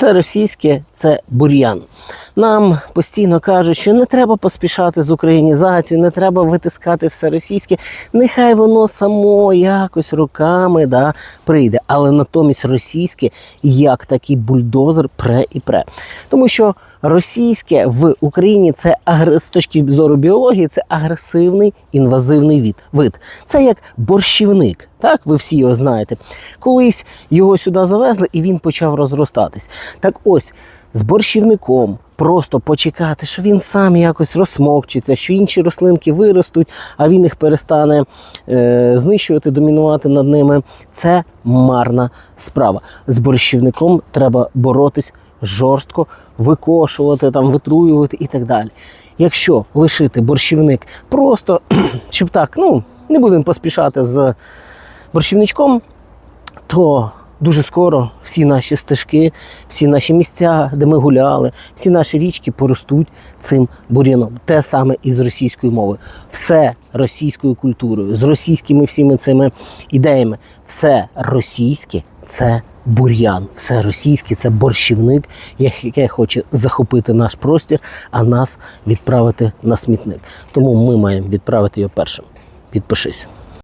Все російське це бур'ян. Нам постійно кажуть, що не треба поспішати з українізацією, не треба витискати все російське. Нехай воно само якось руками да, прийде. Але натомість російське, як такий бульдозер, пре і пре. Тому що російське в Україні це з точки зору біології, це агресивний інвазивний вид. Це як борщівник. Так, ви всі його знаєте. Колись його сюди завезли і він почав розростатись. Так ось з борщівником просто почекати, що він сам якось розсмокчиться, що інші рослинки виростуть, а він їх перестане е, знищувати, домінувати над ними. Це марна справа. З борщівником треба боротись жорстко, викошувати, там, витруювати і так далі. Якщо лишити борщівник просто, щоб так, ну, не будемо поспішати з борщівничком, то дуже скоро всі наші стежки, всі наші місця, де ми гуляли, всі наші річки поростуть цим бур'яном. Те саме і з російською мовою. Все російською культурою, з російськими всіми цими ідеями. Все російське це бур'ян, все російське це борщівник, яке хоче захопити наш простір, а нас відправити на смітник. Тому ми маємо відправити його першим. Підпишись.